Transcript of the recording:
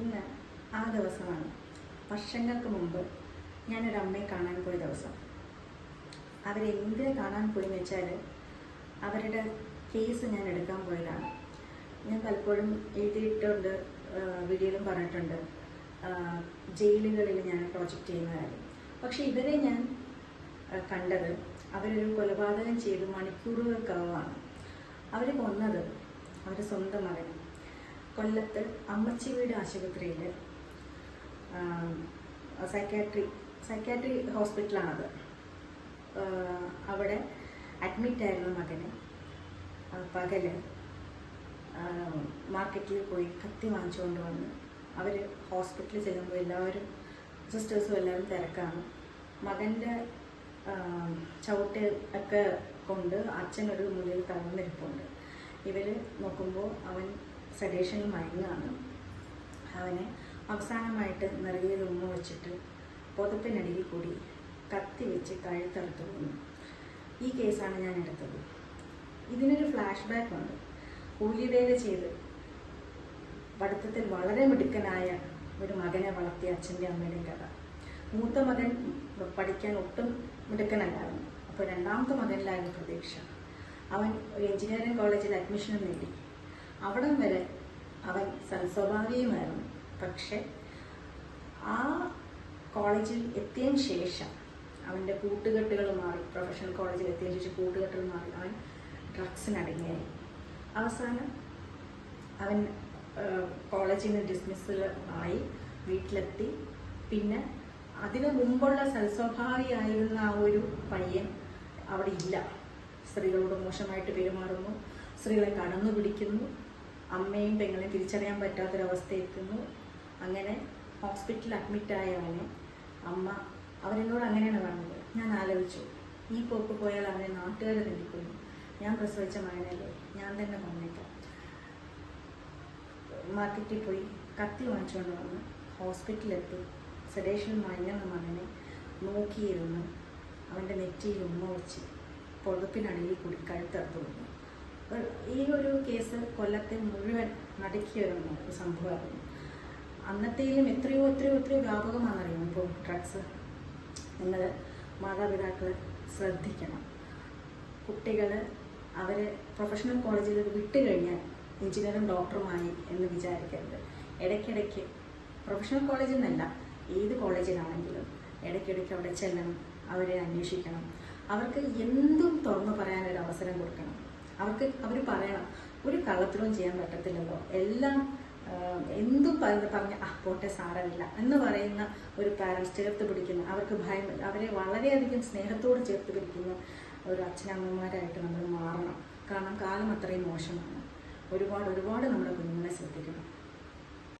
ഇന്ന് ആ ദിവസമാണ്. വർഷങ്ങൾക്ക് മുമ്പ് ഞാനൊരു അമ്മയെ കാണാൻ പോയ ദിവസം. അവരെ എന്തിനെ കാണാൻ പോയെന്ന് വെച്ചാൽ അവരുടെ കേസ് ഞാൻ എടുക്കാൻ പോയതാണ്. ഞാൻ പലപ്പോഴും എഴുതിയിട്ടുണ്ട് വീഡിയോയിലും പറഞ്ഞിട്ടുണ്ട്. ജയിലുകളിൽ ഞാൻ പ്രൊജക്റ്റ് ചെയ്യുന്ന കാര്യം പക്ഷേ ഇവരെ ഞാൻ കണ്ടത് അവരൊരു കൊലപാതകം ചെയ്ത് മണിക്കൂറുകൾക്കകമാണ്. അവർ കൊന്നത് അവരുടെ സ്വന്തം മകൻ കൊല്ലത്ത് അമ്മച്ചി വീട് ആശുപത്രിയിൽ സൈക്കാട്രി സൈക്കാട്രി ഹോസ്പിറ്റലാണത് അവിടെ അഡ്മിറ്റ് ആയിരുന്നു മകന്. പകൽ മാർക്കറ്റിൽ പോയി കത്തി വാങ്ങിച്ചുകൊണ്ട് വന്ന് അവർ ഹോസ്പിറ്റലിൽ ചെല്ലുമ്പോൾ എല്ലാവരും സിസ്റ്റേഴ്സും എല്ലാവരും തിരക്കാണ്. മകന്റെ ചവിട്ട് ഒക്കെ കൊണ്ട് അച്ഛനൊരു മുറിയിൽ തളർന്നിരിപ്പുണ്ട്. ഇവർ നോക്കുമ്പോൾ അവൻ സെഡേഷനിൽ മയങ്ങാണ് അവനെ അവസാനമായിട്ട് നിറയെ ഉമ്മ വെച്ചിട്ട് പുതപ്പിനടിയിൽ കൂടി കത്തി വെച്ച് കഴുത്തറുത്തു പോകുന്നു ഈ കേസാണ് ഞാൻ എടുത്തത്. ഇതിനൊരു ഫ്ലാഷ് ബാക്ക് ഉണ്ട്. കൂലിവേല ചെയ്ത് പഠിത്തത്തിൽ വളരെ മിടുക്കനായ ഒരു മകനെ വളർത്തിയ അച്ഛന്റെ അമ്മയുടെയും കഥ. മൂത്ത മകൻ പഠിക്കാൻ ഒട്ടും മിടുക്കനല്ലായിരുന്നു. അപ്പോൾ രണ്ടാമത്തെ മകനിലായിരുന്നു പ്രതീക്ഷ. അവൻ ഒരു എഞ്ചിനീയറിംഗ് കോളേജിൽ അഡ്മിഷനും നേടി. അവിടം വരെ അവൻ സൽസ്വഭാവിയുമായിരുന്നു പക്ഷെ ആ കോളേജിൽ എത്തിയ ശേഷം അവന്റെ കൂട്ടുകെട്ടുകൾ മാറി പ്രൊഫഷണൽ കോളേജിൽ എത്തിയതിന് ശേഷം കൂട്ടുകെട്ടുകൾ മാറി. അവൻ ഡ്രഗ്സിനടങ്ങിയായി അവസാനം അവൻ കോളേജിൽ നിന്ന് ഡിസ്മിസ് ആയി വീട്ടിലെത്തി. പിന്നെ അതിനു മുമ്പുള്ള സൽസ്വഭാവിയായിരുന്ന ആ ഒരു പയ്യൻ അവിടെ ഇല്ല. സ്ത്രീകളോട് മോശമായിട്ട് പെരുമാറുന്നു. സ്ത്രീകളെ കടന്നു പിടിക്കുന്നു. അമ്മയും പെങ്ങളെയും തിരിച്ചറിയാൻ പറ്റാത്തൊരവസ്ഥ എത്തുന്നു അങ്ങനെ ഹോസ്പിറ്റലിൽ അഡ്മിറ്റായ അവനെ അമ്മ അവരെന്നോട് അങ്ങനെയാണ് പറഞ്ഞത്. ഞാൻ ആലോചിച്ചു ഈ പോക്ക് പോയാൽ അവനെ നാട്ടുകാർ തെണ്ടിക്കുന്നു ഞാൻ പ്രസവിച്ച മകനല്ലേ ഞാൻ തന്നെ വന്നേക്കാം മാർക്കറ്റിൽ പോയി കത്തി വാങ്ങിച്ചുകൊണ്ട് വന്ന് ഹോസ്പിറ്റലിലെത്തി സെഡേഷൻ മയങ്ങുന്ന മകനെ നോക്കിയിരുന്ന് അവന്റെ നെറ്റിയിൽ ഉമ്മ വെച്ച് പുതപ്പിനടിയിൽ കൂടി കഴുത്തറുത്തു അപ്പോൾ ഈ ഒരു കേസ് കൊല്ലത്തെ മുഴുവൻ നടുക്കിയ ഒരു സംഭവമായിരുന്നു. അന്നത്തെയും എത്രയോ എത്രയോ എത്രയോ വ്യാപകമാണെന്നറിയാം? ഇപ്പോൾ ഡ്രഗ്സ് നിങ്ങൾ മാതാപിതാക്കൾ ശ്രദ്ധിക്കണം. കുട്ടികൾ അവരെ പ്രൊഫഷണൽ കോളേജിൽ വിട്ട് കഴിഞ്ഞാൽ എഞ്ചിനീയറും ഡോക്ടറുമായി എന്ന് വിചാരിക്കരുത്. ഇടയ്ക്കിടയ്ക്ക് പ്രൊഫഷണൽ കോളേജിൽ നിന്നല്ല ഏത് കോളേജിലാണെങ്കിലും ഇടയ്ക്കിടയ്ക്ക് അവിടെ ചെല്ലണം അവരെ അന്വേഷിക്കണം. അവർക്ക് എന്തും തുറന്നു പറയാനൊരു അവസരം കൊടുക്കണം. അവർക്ക് അവർ പറയണം ഒരു കള്ളത്തിലും ചെയ്യാൻ പറ്റത്തില്ലല്ലോ. എല്ലാം എന്തും പറഞ്ഞ് ആ പോട്ടെ സാരമില്ല എന്ന് പറയുന്ന ഒരു പാരൻസ് ചേർത്ത് പിടിക്കുന്ന. അവർക്ക് ഭയം അവരെ വളരെയധികം സ്നേഹത്തോട് ചേർത്ത് പിടിക്കുന്ന ഒരു അച്ഛനമ്മമാരായിട്ട് നമ്മൾ മാറണം. കാരണം കാലം അത്രയും മോശമാണ്. ഒരുപാട് ഒരുപാട് നമ്മുടെ കുഞ്ഞുങ്ങളെ ശ്രദ്ധിക്കണം.